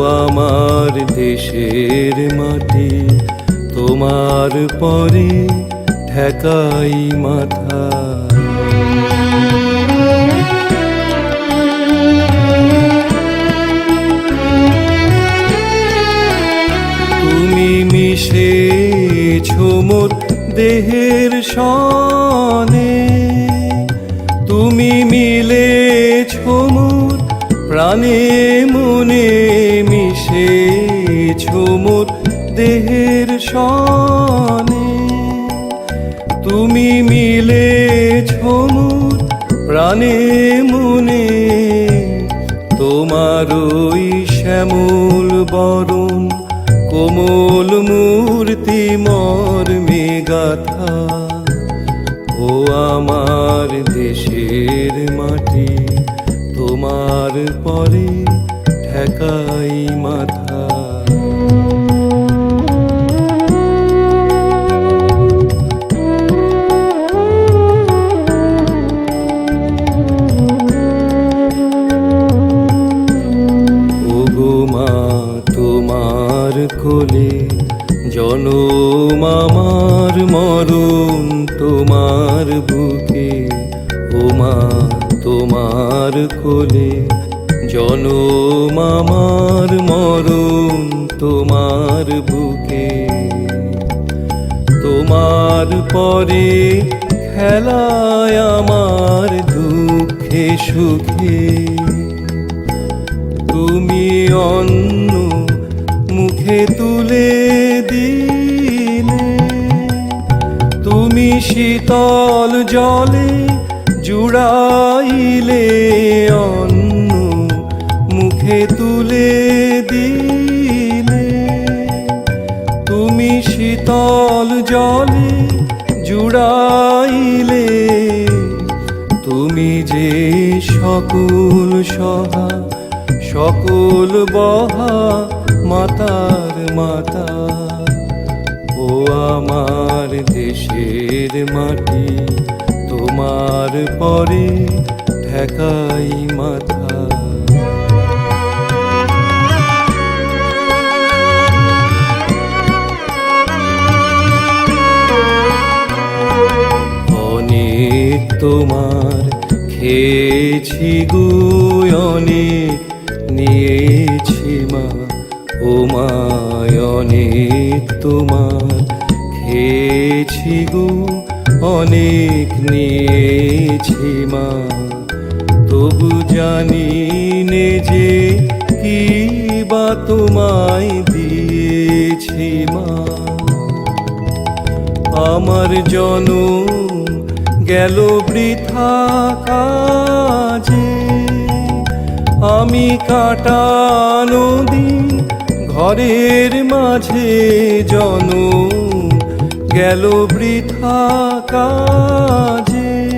আমার দেশের মাটি, তোমার পরে ঠেকাই মাথা। তুমি মিশেছ মোর দেহের সনে, তুমি মিলে মোর প্রাণে মনে মিশেছ মোর দেহের সনে। তুমি মিলে মোর প্রাণে মনে, তোমার ওই শ্যামল বরণ, কোমল মূর্তি মর্মে গাথা ও আমার দেশের মাটি, তোমার পরে ঠেকাই মাথা। জনম আমার মরণ তোমার বুকে ও মা তোমার কোলে। জনম আমার মরণ তোমার বুকে, তোমার পরে খেলায় আমার দুঃখে সুখে। তুমি অন্ন মুখে তুলে তুমি শীতল জলে জুড়াইলে অন্ন মুখে তুলে দিলে। তুমি শীতল জলে জুড়াইলে তুমি যে সকল সহা সকল বহা মাতার মাতা। আমার দেশের মাটি, তোমার পরে ঠেকাই মাথা। অনেক তোমার খেয়েছি গো অনেক নিয়েছি মা। ও মায় অনেক তোমার খেয়েছি গো, অনেক নিয়েছি মা। তবু জানি নে যে কি বা তোমায় দিয়েছি মা। আমার জনম গেল বৃথা কাজে। আমি কাটানো দিন ঘরের মাঝে জনম গেল বৃথা কাজে।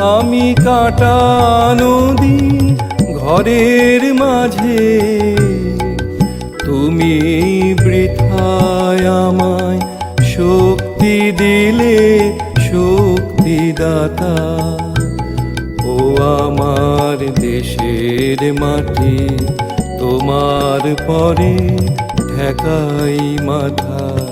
আমি কাটানো দিন ঘরের মাঝে। তুমি বৃথায় আমায় শক্তি দিলে, শক্তিদাতা। ও আমার দেশের মাটি, তোমার পরে ঠেকাই মাথা।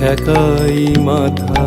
ঠেকাই মাথা।